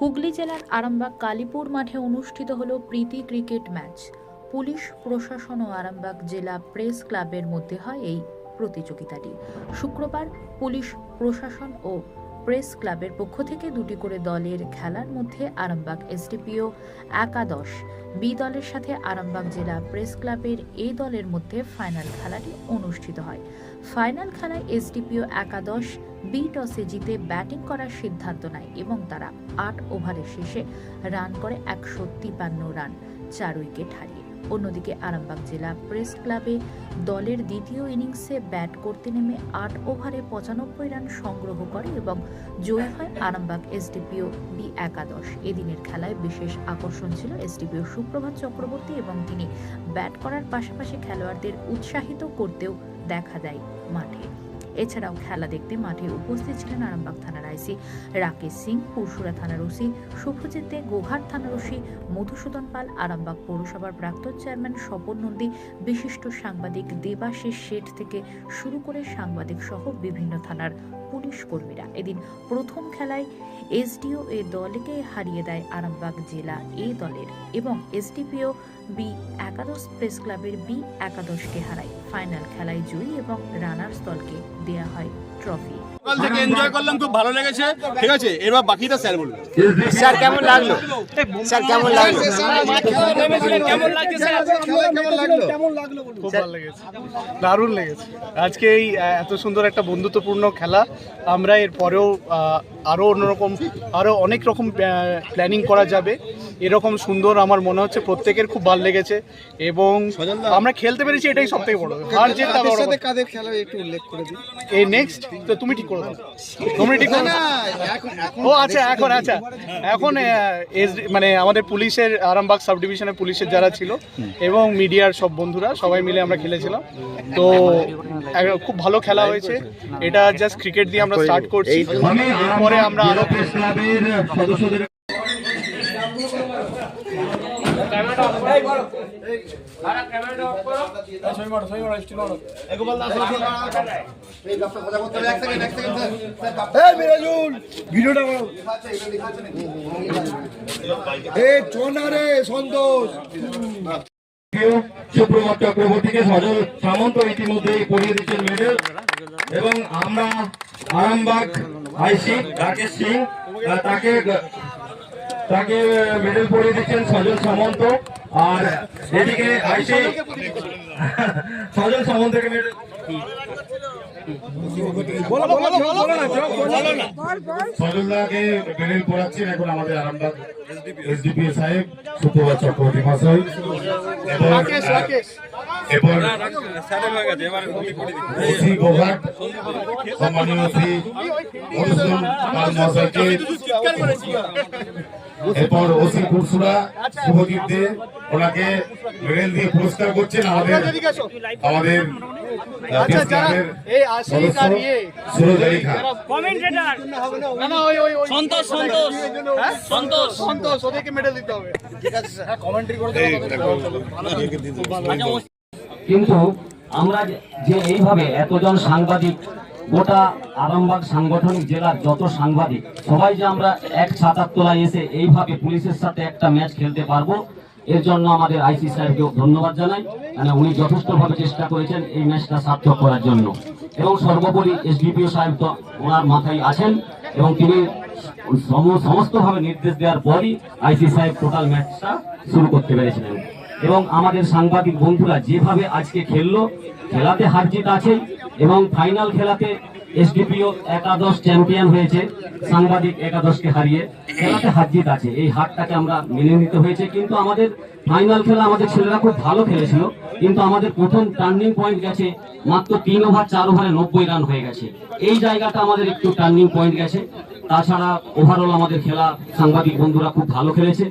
হুগলি জেলার আরামবাগ কালীপুর মাঠে অনুষ্ঠিত হলো প্রীতি ক্রিকেট ম্যাচ। পুলিশ, প্রশাসন ও আরামবাগ জেলা প্রেস ক্লাবের মধ্যে হয় এই প্রতিযোগিতাটি। শুক্রবার পুলিশ, প্রশাসন ও প্রেস ক্লাবের পক্ষ থেকে দুটি করে দলের খেলার মধ্যে আরামবাগ এসডিপিও একাদশ, বি দলের সাথে আরামবাগ জেলা প্রেস ক্লাবের এ দলের মধ্যে ফাইনাল খেলাটি অনুষ্ঠিত হয়। ফাইনাল খেলায় এসডিপিও একাদশ, বি টসে জিতে ব্যাটিং করার সিদ্ধান্ত নেয় এবং তারা আট ওভারের শেষে রান করে একশো তিপান্ন রান, চার উইকেট হারিয়ে। অন্যদিকে আরামবাগ জেলা প্রেস ক্লাবে দলের দ্বিতীয় ইনিংসে ব্যাট করতে নেমে আট ওভারে পঁচানব্বই রান সংগ্রহ করে এবং জয়ী হয় আরামবাগ এসডিপিও বি একাদশ। এদিনের খেলায় বিশেষ আকর্ষণ ছিল এসডিপিও সুপ্রভাত চক্রবর্তী এবং তিনি ব্যাট করার পাশাপাশি খেলোয়াড়দের উৎসাহিত করতেও দেখা দেয় মাঠে। এছাড়াও খেলা দেখতে মাঠে উপস্থিত ছিলেন আরামবাগ থানার আইসি রাকেশ সিং পুরসুরা থানার ওসি শুভজিৎ দে, গোঘাট থানার ওসি মধুসূদন পাল, আরামবাগ পৌরসভার প্রাক্তন চেয়ারম্যান স্বপন নন্দী, বিশিষ্ট সাংবাদিক দেবাশিস শেঠ থেকে শুরু করে সাংবাদিক সহ বিভিন্ন থানার পুলিশ কর্মীরা। এদিন প্রথম খেলায় এসডিও এ দলকে হারিয়ে দেয় আরামবাগ জেলা এ দলের এবং এসডিপিও বি একাদশ প্রেস ক্লাবের বি একাদশকে হারায়। ফাইনাল খেলায় জয়ী এবং রানার্স দলকে দেয়া হয় ট্রফি। সকাল থেকে এনজয় করলাম খুব ভালো লেগেছে। ঠিক আছে এবার বাকিটা স্যার বলবে। স্যার কেমন লাগল? স্যার কেমন লাগল? খুব ভালো লেগেছে দারুণ লেগেছে। আজকে এই এত সুন্দর একটা বন্ধুত্বপূর্ণ খেলা। আমরা এর পরেও আহ, আরও অন্যরকম আরও অনেক রকম প্ল্যানিং করা যাবে। এরকম সুন্দর আমার মনে হচ্ছে প্রত্যেকের খুব ভালো লেগেছে এবং আমরা খেলতে পেরেছি এটাই সব থেকে বড়। হার বড় কথা। কাদের খেলা একটু উল্লেখ করে দিন। এই নেক্সট তো তুমি ঠিক করে দাও। তুমি ঠিক করে দাও। ও আচ্ছা এখন আচ্ছা। এখন মানে আমাদের পুলিশের আরামবাগ সাব ডিভিশনের পুলিশের যারা ছিল এবং মিডিয়ার সব বন্ধুরা সবাই মিলে আমরা খেলেছিলাম। তো খুব ভালো খেলা হয়েছে। এটা জাস্ট ক্রিকেট দিয়ে আমরা স্টার্ট করছি। এরপরে আমরা আরও সন্তোষ চক্রবর্তীকে সামন্ত ইতিমধ্যেই পড়িয়ে দিচ্ছেন মেডেল এবং আমরা আরামবাগ আইসি রাকেশ সিং তাকে তাকে মেডেল পরিয়ে দিচ্ছেন সজল সামন্ত আর এদিকে আইসি সজল সামন্তকে মেডেল সজলদাকে মেডেল পড়াচ্ছেন এখন আমাদের আরামবাগ এসডিপি সাহেব সুপ্রভাত চক্রবর্তী মহাশয় এবং রাকেশ রাকেশ এরপর ওসি গোঘাট সম্মানীয় শ্রী মধুসূদন পাল মহাশয়কে এরপর ওসি পুরসুরা শুভদীপ দে ওনাকে মেডেল দিয়ে পুরস্কার করছেন আমাদের আমাদের আচ্ছা যারা এই আশিক আর সুরজ আলী খান। না না ওই ওই ওই সন্তোষ সন্তোষ। সন্তোষ। সন্তোষ ওদেরকে মেডেল দিতে হবে। ঠিক আছে স্যার। কমেন্ট্রি করে দেবো কিন্তু আমরা যে- যে এইভাবে এতজন সাংবাদিক গোটা আরামবাগ সাংগঠনিক জেলার যত সাংবাদিক, সবাই যে আমরা এক ছাতার তলায় এসে এইভাবে পুলিশের সাথে একটা ম্যাচ খেলতে পারব, এর জন্য আমাদের আইসি সাহেবকেও ধন্যবাদ জানাই। মানে উনি যথেষ্টভাবে চেষ্টা করেছেন এই ম্যাচটা সার্থক করার জন্য। এবং সর্বোপরি এসডিপিও সাহেব তো ওনার মাথায় আছেন এবং তিনি সম- সমস্তভাবে নির্দেশ দেওয়ার পরই আইসি সাহেব টোটাল ম্যাচটা শুরু করতে পেরেছিলেন। এবং আমাদের সাংবাদিক বন্ধুরা যেভাবে আজকে খেললো, খেলাতে হার জিত আছে এবং ফাইনাল খেলাতে এসডিপিও একাদশ চ্যাম্পিয়ন হয়েছে, সাংবাদিক একাদশকে হারিয়ে। খেলাতে হার জিত আছে, এই হারটাকে আমরা মেনে নিতে হয়েছে। কিন্তু আমাদের ফাইনাল খেলা আমাদের ছেলেরা খুব ভালো খেলেছিল, কিন্তু আমাদের প্রথম টার্নিং পয়েন্ট গেছে, মাত্র তিন ওভার, চার ওভারে নব্বই রান হয়ে গেছে। এই জায়গাটা আমাদের একটু টার্নিং পয়েন্ট গেছে। তাছাড়া ওভারঅল আমাদের খেলা, সাংবাদিক বন্ধুরা খুব ভালো খেলেছে।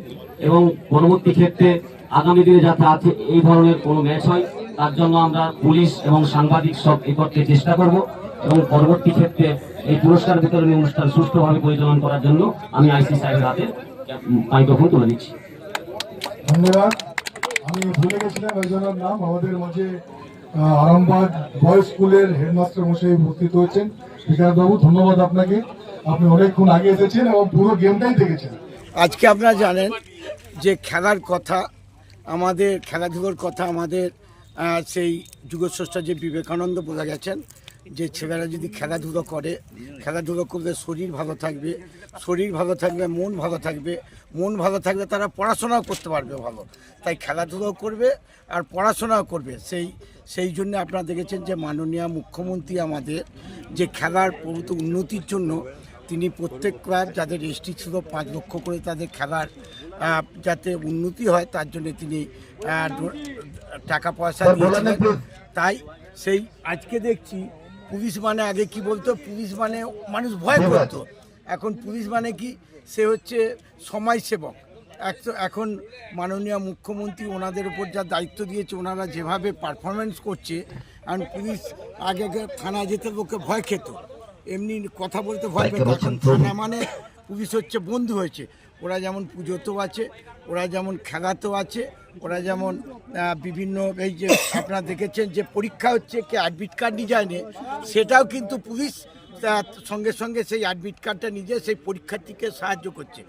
এবং পরবর্তী ক্ষেত্রে আগামী দিনে যাতে আছে এই ধরনের কোনো ম্যাচ হয় তার জন্য আমরা পুলিশ এবং সাংবাদিক সব একত্রে চেষ্টা করব এবং পরবর্তী ক্ষেত্রে এই পুরস্কার বিতরণী অনুষ্ঠান সুষ্ঠুভাবে পরিচালনা করার জন্য আমি আইসি সাহেবের হাতে মাইক্রোফোন তুলে দিচ্ছি ধন্যবাদ। আমি ভুলে গেছিলাম একজনের নাম আমাদের মাঝে আরামবাগ বয়েজ স্কুলের হেডমাস্টার মশাই উপস্থিত হয়েছেন। বাবু ধন্যবাদ আপনাকে। আপনি অনেকক্ষণ আগে এসেছেন এবং পুরো গেমটাই দেখেছেন। আজকে আপনারা জানেন যে খেলার কথা আমাদের খেলাধুলোর কথা আমাদের সেই যুগস্রষ্টা যে বিবেকানন্দ বলে গেছেন যে ছেলেরা যদি খেলাধুলো করে, খেলাধুলো করলে শরীর ভালো থাকবে, শরীর ভালো থাকবে মন ভালো থাকবে, মন ভালো থাকলে তারা পড়াশোনাও করতে পারবে ভালো। তাই খেলাধুলো করবে আর পড়াশোনাও করবে। সেই সেই জন্য আপনারা দেখেছেন যে মাননীয় মুখ্যমন্ত্রী আমাদের যে খেলার প্রভূত উন্নতির জন্য তিনি প্রত্যেকবার যাদের এসটি ছিল পাঁচ লক্ষ করে তাদের খেলার যাতে উন্নতি হয় তার জন্য তিনি টাকা পয়সা তাই সেই আজকে দেখছি পুলিশ মানে আগে কি বলতো? পুলিশ মানে মানুষ ভয় করতো। এখন পুলিশ মানে কি? সে হচ্ছে সমাজসেবক। এক- তো এখন মাননীয় মুখ্যমন্ত্রী ওনাদের উপর যা দায়িত্ব দিয়েছে ওনারা যেভাবে পারফরমেন্স করছে এখন পুলিশ আগে আগে থানায় যেতে লোকে ভয় খেত। এমনি কথা বলতে ভয় পেত। এখন থানা মানে পুলিশ হচ্ছে, বন্ধু হয়েছে। ওরা যেমন পুজোতেও আছে, ওরা যেমন খেলাতেও আছে, ওরা যেমন বিভিন্ন এই যে আপনারা দেখেছেন যে পরীক্ষা হচ্ছে কি অ্যাডমিট কার্ড যায়নি, সেটাও কিন্তু পুলিশ সঙ্গে সঙ্গে সেই অ্যাডমিট কার্ডটা নিজে সেই পরীক্ষার্থীকে সাহায্য করছে।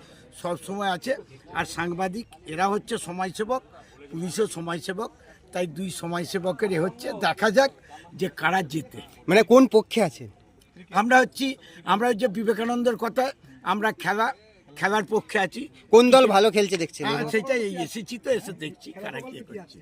সব সময় আছে, আর সাংবাদিক, এরা হচ্ছে সমাজসেবক, পুলিশও সমাজসেবক, তাই দুই সমাজসেবকের এ হচ্ছে, দেখা যাক যে কারা জেতে। মানে কোন পক্ষে আছে? আমরা হচ্ছি আমরা হচ্ছে বিবেকানন্দের কথা আমরা খেলা খেলার পক্ষে আছি। কোন দল ভালো খেলছে দেখছেন? হ্যাঁ, সেটাই এই এসেছি তো এসে দেখছি কারা কি করছে।